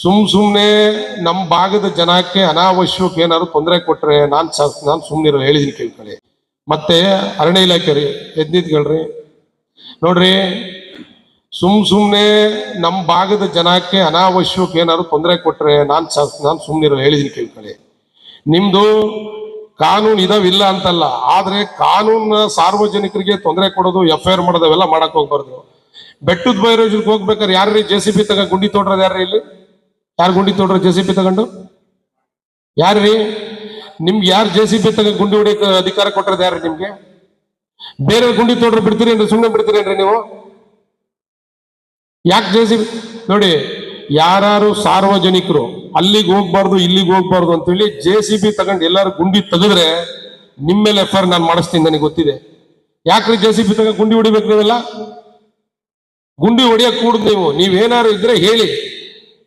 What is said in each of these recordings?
ಸುಮ್ ಸುಮ್ಮನೆ ನಮ್ಮ ಭಾಗದ ಜನಕ್ಕೆ ಅನಾವಶ್ಯಕ ಏನಾದ್ರು ತೊಂದರೆ ಕೊಟ್ರೆ ನಾನು ನಾನು ಸುಮ್ನಿರೋ ಹೇಳಿದೀನಿ ಕೇಳ್ಕೊಳ್ಳಿ ಮತ್ತೆ ಅರಣ್ಯ ಇಲಾಖೆ ರೀ ಎದ್ನಿದ್ಗಳ್ರಿ ನೋಡ್ರಿ, ಸುಮ್ ಸುಮ್ಮನೆ ನಮ್ಮ ಭಾಗದ ಜನಕ್ಕೆ ಅನಾವಶ್ಯಕ ಏನಾದ್ರು ತೊಂದರೆ ಕೊಟ್ರೆ ನಾನು ನಾನು ಸುಮ್ನಿರೋ ಹೇಳಿದೀನಿ ಕೇಳ್ಕೊಳ್ಳಿ ನಿಮ್ದು ಕಾನೂನು ಇದಾವಿಲ್ಲ ಅಂತಲ್ಲ, ಆದ್ರೆ ಕಾನೂನ ಸಾರ್ವಜನಿಕರಿಗೆ ತೊಂದರೆ ಕೊಡೋದು ಎಫ್ ಐ ಆರ್ ಮಾಡೋದು ಅವೆಲ್ಲ ಮಾಡಕ್ ಹೋಗ್ಬಾರ್ದು. ಬೆಟ್ಟದ ಬೈರೋಜ್ ಹೋಗ್ಬೇಕಾದ್ರೆ ಯಾರ್ರಿ ಜೆ ಸಿ ಬಿ ತಗ ಗುಂಡಿ ತೋಡ್ರದ ಯಾರ್ರಿ ಇಲ್ಲಿ? ಯಾರು ಗುಂಡಿ ತೋಡ್ರ ಜೆ ಸಿ ಬಿ ತಗೊಂಡು? ಯಾರ್ರಿ? ನಿಮ್ಗೆ ಯಾರು ಜೆ ಸಿ ಬಿ ತಗ ಗುಂಡಿ ಹೊಡಿಯಕ್ಕೆ ಅಧಿಕಾರ ಕೊಟ್ಟರೆ ಯಾರ್ರಿ ನಿಮ್ಗೆ? ಬೇರೆ ಗುಂಡಿ ತೊಡ್ರ ಬಿಡ್ತೀರಿ ಅಂದ್ರೆ ಸುಮ್ಮನೆ ಬಿಡ್ತೀರೇನ್ರಿ ನೀವು? ಯಾಕೆ ಜೆ ಸಿ ಬಿ ನೋಡಿ ಯಾರು ಸಾರ್ವಜನಿಕರು ಅಲ್ಲಿಗೆ ಹೋಗ್ಬಾರ್ದು, ಇಲ್ಲಿಗೆ ಹೋಗ್ಬಾರ್ದು ಅಂತೇಳಿ ಜೆ ಸಿ ಬಿ ತಗೊಂಡು ಎಲ್ಲರೂ ಗುಂಡಿ ತೆಗೆದ್ರೆ ನಿಮ್ಮ ಮೇಲೆ ಎಫ್ ನಾನು ಮಾಡಿಸ್ತೀನಿ ನನಗೆ ಗೊತ್ತಿದೆ. ಯಾಕ್ರಿ ಜೆ ಸಿ ಬಿ ತಗೊಂಡು ಗುಂಡಿ ಹೊಡಿಬೇಕು ನೀವೆಲ್ಲ ಗುಂಡಿ ಹೊಡಿಯಕ್ ಕೂಡುದು ನೀವು. ನೀವೇನಾರು ಇದ್ರೆ ಹೇಳಿ.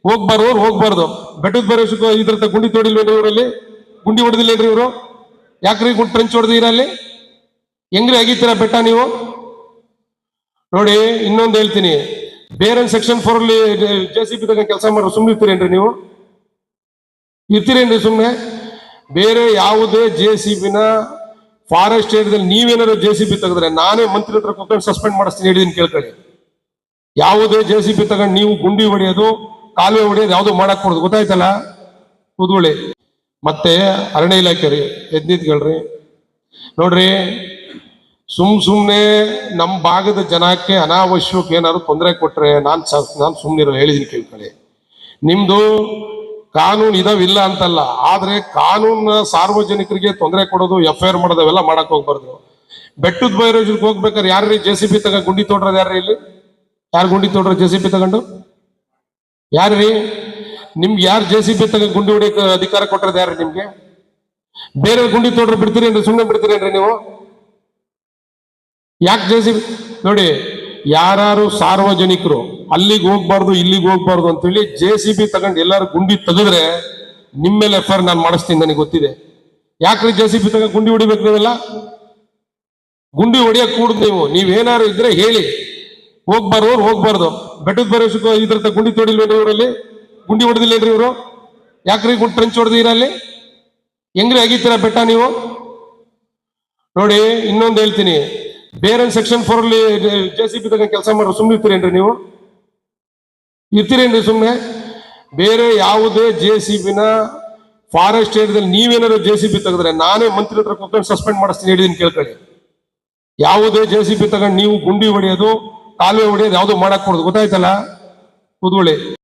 ಹೋಗ್ಬಾರ್ದು ಹೋಗ್ಬಾರ್ದು ಬೆಟ್ಟದ ಬರೋಶಕ್ಕೂ ಇದ್ರ ಗುಂಡಿ ತೋಡಿಲ್ವೇನು ಇವರಲ್ಲಿ? ಗುಂಡಿ ಹೊಡೆದಿಲ್ಲೇನ್ರಿ ಇವರು? ಯಾಕ್ರಿ ಗುಂಡ್ ಟ್ರೆಂಚ್ ಹೊಡೆದಿರ ಅಲ್ಲಿ ಹೆಂಗ್ರಿ ಆಗಿತ್ತೀರಾ ಬೆಟ್ಟ ನೀವು? ನೋಡಿ, ಇನ್ನೊಂದು ಹೇಳ್ತೀನಿ. ಬೇರೆ ಸೆಕ್ಷನ್ ಫೋರ್ ಅಲ್ಲಿ ಜೆ ಸಿ ಬಿ ತಗೊಂಡು ಕೆಲಸ ಮಾಡೋ ಸುಮ್ಮನೆ ಇರ್ತೀರೇನ್ರಿ ನೀವು? ಇರ್ತೀರೇನ್ರಿ ಸುಮ್ಮನೆ ಬೇರೆ ಯಾವುದೇ ಜೆ ಸಿ ಬಿನ ಫಾರೆಸ್ಟ್ ಏರಿಯಾದಲ್ಲಿ ನೀವೇನಾದ್ರು ಜೆ ಸಿ ಬಿ ತೆಗೆದ್ರೆ ನಾನೇ ಮಂತ್ರಿ ಹತ್ರ ಕೂತ್ಕೊಂಡು ಸಸ್ಪೆಂಡ್ ಮಾಡಿಸ್ತೀನಿ, ಹೇಳಿದೀನಿ, ಕೇಳ್ಕೊಳ್ಳಿ. ಯಾವುದೇ ಜೆ ಸಿ ಬಿ ತಗೊಂಡು ನೀವು ಗುಂಡಿ ಹೊಡೆಯೋದು ಕಾಲುವೆ ಹೊಡೆಯೋದು ಯಾವುದು ಮಾಡಕ್ ಕೊಡೋದು. ಗೊತ್ತಾಯ್ತಲ್ಲ? ಕೂತ್ಕೊಳ್ಳಿ. ಮತ್ತೆ ಅರಣ್ಯ ಇಲಾಖೆ ರೀ ಎದ್ನಿದ್ಗಳ್ರಿ ನೋಡ್ರಿ, ಸುಮ್ ಸುಮ್ನೆ ನಮ್ಮ ಭಾಗದ ಜನಕ್ಕೆ ಅನಾವಶ್ಯಕ ಏನಾದ್ರು ತೊಂದರೆ ಕೊಟ್ರೆ ನಾನು ನಾನ್ ಸುಮ್ನಿರೋ ಹೇಳಿದೀನಿ ಕೇಳ್ಕೊಳ್ಳಿ ನಿಮ್ದು ಕಾನೂನು ಇದಾವಿಲ್ಲ ಅಂತಲ್ಲ, ಆದ್ರೆ ಕಾನೂನ ಸಾರ್ವಜನಿಕರಿಗೆ ತೊಂದರೆ ಕೊಡೋದು ಎಫ್ ಐ ಆರ್ ಮಾಡೋದು, ಅವೆಲ್ಲ ಮಾಡಕ್ ಹೋಗ್ಬಾರ್ದು. ಬೆಟ್ಟದ ಬೈರೋಜ್ ಹೋಗ್ಬೇಕಾದ್ರೆ ಯಾರ್ರೀ ಜೆ ಸಿ ಬಿ ತಗ ಗುಂಡಿ ತೋಡ್ರದ ಯಾರ್ರೀ ಇಲ್ಲಿ? ಯಾರು ಗುಂಡಿ ತೋಡ್ರ ಜೆ ಸಿ ಬಿ ತಗೊಂಡು? ಯಾರ್ರಿ? ನಿಮ್ಗೆ ಯಾರು ಜೆ ಸಿ ಬಿ ತಗ ಗುಂಡಿ ಹೊಡಿಯಕ್ ಅಧಿಕಾರ ಕೊಟ್ಟರೆ ಯಾರ್ರಿ ನಿಮ್ಗೆ? ಬೇರೆ ಗುಂಡಿ ತೋಡ್ರೆ ಬಿಡ್ತೀರಿ ಅಂದ್ರೆ ಸುಮ್ಮನೆ ಬಿಡ್ತೀರೇನ್ರಿ ನೀವು? ಯಾಕೆ ಜೆ ಸಿ ಬಿ ನೋಡಿ ಯಾರು ಸಾರ್ವಜನಿಕರು ಅಲ್ಲಿಗೆ ಹೋಗ್ಬಾರ್ದು, ಇಲ್ಲಿಗೆ ಹೋಗ್ಬಾರ್ದು ಅಂತೇಳಿ ಜೆ ಸಿ ಬಿ ತಗೊಂಡು ಎಲ್ಲಾರು ಗುಂಡಿ ತೆಗೆದ್ರೆ ನಿಮ್ಮ ಮೇಲೆ ಎಫ್ ನಾನು ಮಾಡಿಸ್ತೀನಿ ನನಗೆ ಗೊತ್ತಿದೆ. ಯಾಕ್ರಿ ಜೆ ಸಿ ಬಿ ತಗೊಂಡು ಗುಂಡಿ ಹೊಡಿಬೇಕು ನೀವೆಲ್ಲ? ಗುಂಡಿ ಹೊಡಿಯಕ್ ಕೂಡುದು ನೀವು. ನೀವೇನಾರು ಇದ್ರೆ ಹೇಳಿ. ಹೋಗ್ಬಾರ್ದು ಹೋಗ್ಬಾರ್ದು. ಬೆಟ್ಟದ ಬರೋಶಕ್ಕೂ ಇದ್ರ ಗುಂಡಿ ತೋಡಿಲ್ವೇನ್ರಿ ಇವರಲ್ಲಿ ಗುಂಡಿ ಹೊಡೆದಿಲ್ಲೇನ್ರಿ ಇವರು? ಯಾಕ್ರಿ ಗುಂಡ್ ಟ್ರೆಂಚ್ ಹೊಡೆದಿರಲ್ಲಿ ಹೆಂಗ್ರಿ ಆಗಿತ್ತೀರಾ ಬೆಟ್ಟ ನೀವು? ನೋಡಿ, ಇನ್ನೊಂದು ಹೇಳ್ತೀನಿ. ಬೇರೆ ಸೆಕ್ಷನ್ ಫೋರ್ ಅಲ್ಲಿ ಜೆ ಸಿ ಬಿ ತಗೊಂಡು ಕೆಲಸ ಮಾಡೋ ಸುಮ್ಮನೆ ಇರ್ತೀರೇನ್ರಿ ನೀವು? ಇರ್ತೀರೇನ್ರಿ ಸುಮ್ಮನೆ ಬೇರೆ ಯಾವುದೇ ಜೆ ಸಿ ಬಿನ ಫಾರೆಸ್ಟ್ ಏರಿಯಾದಲ್ಲಿ ನೀವೇನಾದ್ರು ಜೆ ಸಿ ಬಿ ತೆಗೆದ್ರೆ ನಾನೇ ಮಂತ್ರಿ ಹತ್ರ ಕೂತ್ಕೊಂಡು ಸಸ್ಪೆಂಡ್ ಮಾಡಿಸ್ತೀನಿ, ಹೇಳಿದೀನಿ ಕೇಳ್ಕೊಳ್ಳಿ. ಯಾವುದೇ ಜೆ ಸಿ ಬಿ ತಗೊಂಡು ನೀವು ಗುಂಡಿ ಹೊಡೆಯೋದು ಕಾಲುವೆ ಹೊಡೆಯೋದು ಯಾವುದು ಮಾಡಕ್ ಕೊಡೋದು. ಗೊತ್ತಾಯ್ತಲ್ಲ? ಕೂತ್ಕೊಳ್ಳಿ.